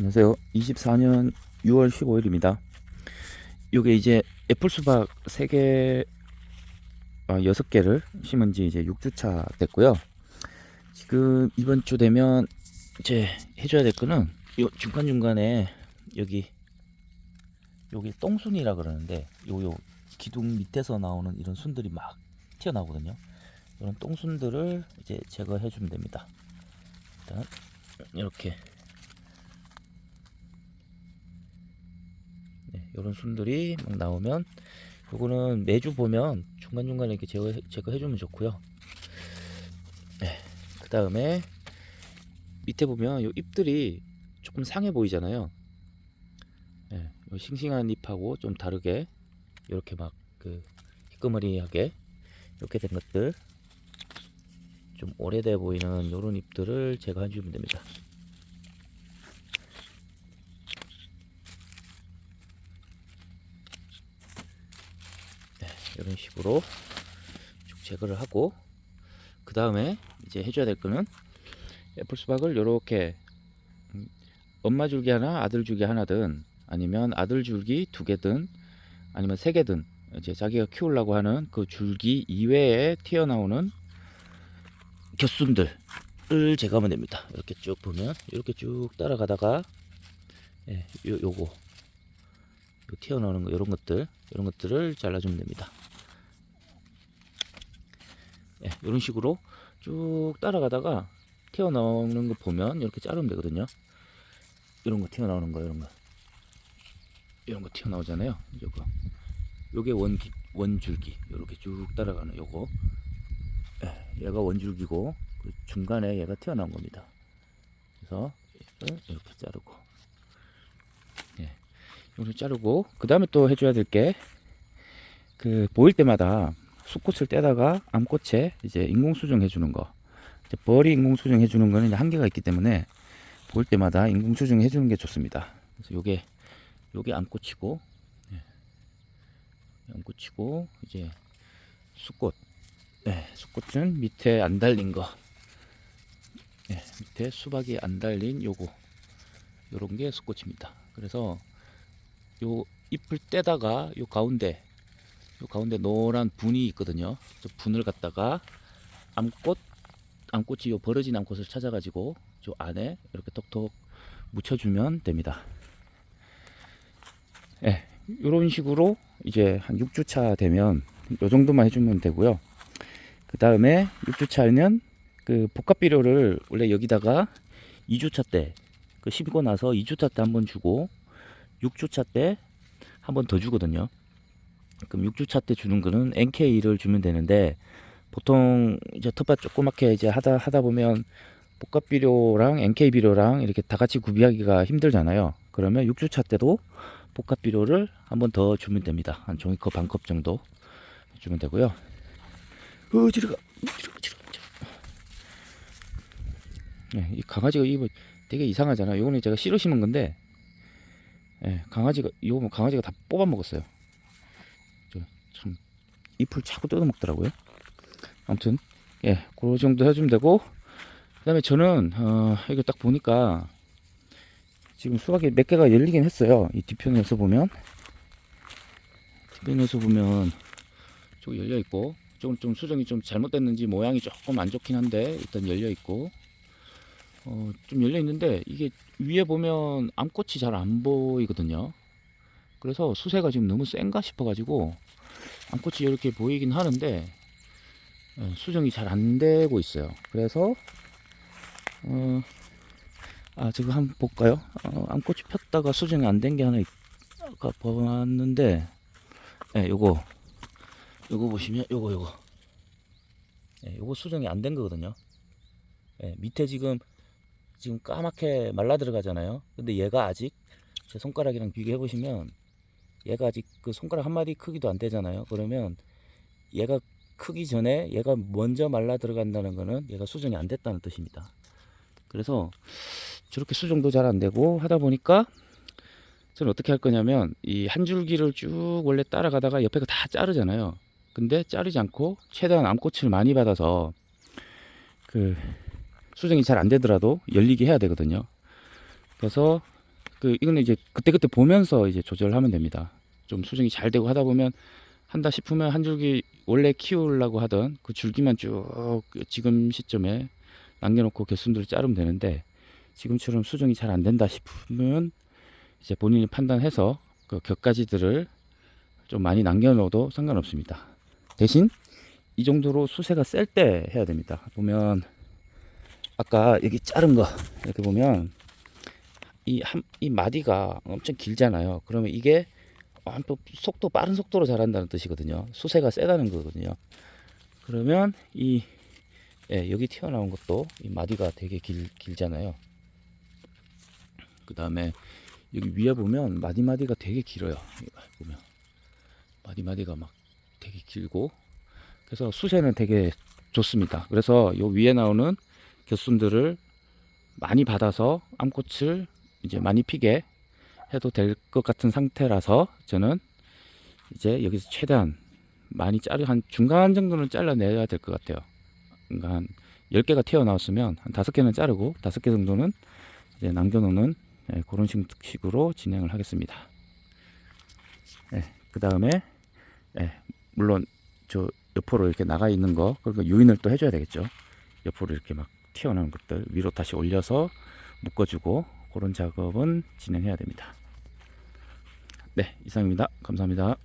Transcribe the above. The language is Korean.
안녕하세요. 24년 6월 15일입니다. 요게 이제 애플 수박 3개, 아, 6개를 심은 지 이제 6주차 됐고요. 지금 이번 주 되면 이제 해줘야 될 거는 요 중간중간에 여기, 여기 똥순이라 그러는데 요, 요 기둥 밑에서 나오는 이런 순들이 막 튀어나오거든요. 이런 똥순들을 이제 제거해 주면 됩니다. 일단 이렇게 네, 이런 순들이 막 나오면 요거는 매주 보면 중간중간에 이렇게 제거해, 제거해주면 좋고요. 네, 그 다음에 밑에 보면 요 잎들이 조금 상해 보이잖아요. 네, 요 싱싱한 잎하고 좀 다르게 이렇게 막 그 희끄머리하게 이렇게 된 것들 좀 오래돼 보이는 요런 잎들을 제거해 주면 됩니다 이런 식으로 쭉 제거를 하고 그 다음에 이제 해줘야 될 거는 애플 수박을 이렇게 엄마 줄기 하나 아들 줄기 하나든 아니면 아들 줄기 두 개든 아니면 세 개든 이제 자기가 키우려고 하는 그 줄기 이외에 튀어나오는 곁순들을 제거하면 됩니다. 이렇게 쭉 보면 이렇게 쭉 따라가다가 예, 요, 요거. 요 튀어나오는 거 이런 것들 이런 것들을 잘라주면 됩니다 예, 이런 식으로 쭉 따라가다가 튀어나오는 거 보면 이렇게 자르면 되거든요. 이런 거 튀어나오는 거, 이런 거. 이런 거 튀어나오잖아요. 요거. 요게 원, 원줄기. 이렇게 쭉 따라가는 요거. 예, 얘가 원줄기고, 그 중간에 얘가 튀어나온 겁니다. 그래서 이렇게 자르고. 예. 이렇게 자르고, 그 다음에 또 해줘야 될 게, 그, 보일 때마다 숫꽃을 떼다가 암꽃에 이제 인공 수정 해 주는 거. 벌이 인공 수정 해 주는 거는 이제 한계가 있기 때문에 볼 때마다 인공 수정 해 주는 게 좋습니다. 그래서 요게 요게 암꽃이고 예. 암꽃이고 이제 숫꽃. 네, 숫꽃은 밑에 안 달린 거. 예, 밑에 수박이 안 달린 요거. 요런 게 숫꽃입니다. 그래서 요 잎을 떼다가 요 가운데 요 가운데 노란 분이 있거든요. 저 분을 갖다가 암꽃, 암꽃이 요 벌어진 암꽃을 찾아가지고 저 안에 이렇게 톡톡 묻혀주면 됩니다. 예, 이런 식으로 이제 한 6주차 되면 요 정도만 해주면 되고요. 그 다음에 6주차는 그 복합 비료를 원래 여기다가 2주차 때, 그 심고 나서 2주차 때 한번 주고 6주차 때 한 번 더 주거든요. 그럼 6주차 때 주는 거는 NK를 주면 되는데 보통 이제 텃밭 조그맣게 이제 하다 하다 보면 복합 비료랑 NK 비료랑 이렇게 다 같이 구비하기가 힘들잖아요. 그러면 6주차 때도 복합 비료를 한 번 더 주면 됩니다. 한 종이컵 반 컵 정도 주면 되고요. 어지러가, 어지러가, 어지러가. 네, 이 강아지가 이거 되게 이상하잖아. 요거는 제가 씨로 심은 건데, 예, 강아지가 이거 뭐 강아지가 다 뽑아 먹었어요. 참 잎을 자꾸 뜯어 먹더라고요. 아무튼 예, 그 정도 해주면 되고 그다음에 저는 어, 이거 딱 보니까 지금 수박이 몇 개가 열리긴 했어요. 이 뒤편에서 보면 뒤편에서 보면 저 열려 있고 조금 좀 수정이 좀 잘못됐는지 모양이 조금 안 좋긴 한데 일단 열려 있고 어, 좀 열려 있는데 이게 위에 보면 암꽃이 잘 안 보이거든요. 그래서 수세가 지금 너무 센가 싶어가지고 암꽃이 이렇게 보이긴 하는데 예, 수정이 잘 안 되고 있어요. 그래서 어, 아 지금 한번 볼까요? 어, 암꽃이 폈다가 수정이 안 된 게 하나 있가 봤는데, 예, 요거 요거 보시면 요거 요거 예, 요거 수정이 안 된 거거든요. 예, 밑에 지금 지금 까맣게 말라 들어가잖아요. 근데 얘가 아직 제 손가락이랑 비교해 보시면 얘가 아직 그 손가락 한 마디 크기도 안 되잖아요. 그러면 얘가 크기 전에 얘가 먼저 말라 들어간다는 거는 얘가 수정이 안 됐다는 뜻입니다. 그래서 저렇게 수정도 잘 안 되고 하다 보니까 저는 어떻게 할 거냐면 이 한 줄기를 쭉 원래 따라가다가 옆에 거다 자르잖아요. 근데 자르지 않고 최대한 암꽃을 많이 받아서 그 수정이 잘 안 되더라도 열리게 해야 되거든요. 그래서 그 이거는 이제 그때그때 보면서 이제 조절하면 됩니다. 좀 수정이 잘 되고 하다 보면 한다 싶으면 한 줄기 원래 키우려고 하던 그 줄기만 쭉 지금 시점에 남겨놓고 개순들을 자르면 되는데 지금처럼 수정이 잘 안 된다 싶으면 이제 본인이 판단해서 그 격가지들을 좀 많이 남겨놓어도 상관없습니다. 대신 이 정도로 수세가 셀 때 해야 됩니다. 보면 아까 여기 자른 거 이렇게 보면 이 한 이 마디가 엄청 길잖아요. 그러면 이게 아, 또 속도 빠른 속도로 자란다는 뜻이거든요. 수세가 세다는 거거든요. 그러면 이 예, 여기 튀어나온 것도 이 마디가 되게 길, 길잖아요. 그 다음에 여기 위에 보면 마디 마디가 되게 길어요. 보면 마디 마디가 막 되게 길고 그래서 수세는 되게 좋습니다. 그래서 요 위에 나오는 겨순들을 많이 받아서 암꽃을 이제 많이 피게 해도 될 것 같은 상태라서 저는 이제 여기서 최대한 많이 자르 한 중간 정도는 잘라내야 될 것 같아요. 그러니까 한 10개가 튀어나왔으면 한 5개는 자르고 5개 정도는 이제 남겨놓는 예, 그런 식- 식으로 진행을 하겠습니다. 그 다음에 물론 저 옆으로 이렇게 나가 있는 거 그러니까 유인을 또 해줘야 되겠죠. 옆으로 이렇게 막 튀어나오는 것들 위로 다시 올려서 묶어주고 그런 작업은 진행해야 됩니다. 네, 이상입니다. 감사합니다.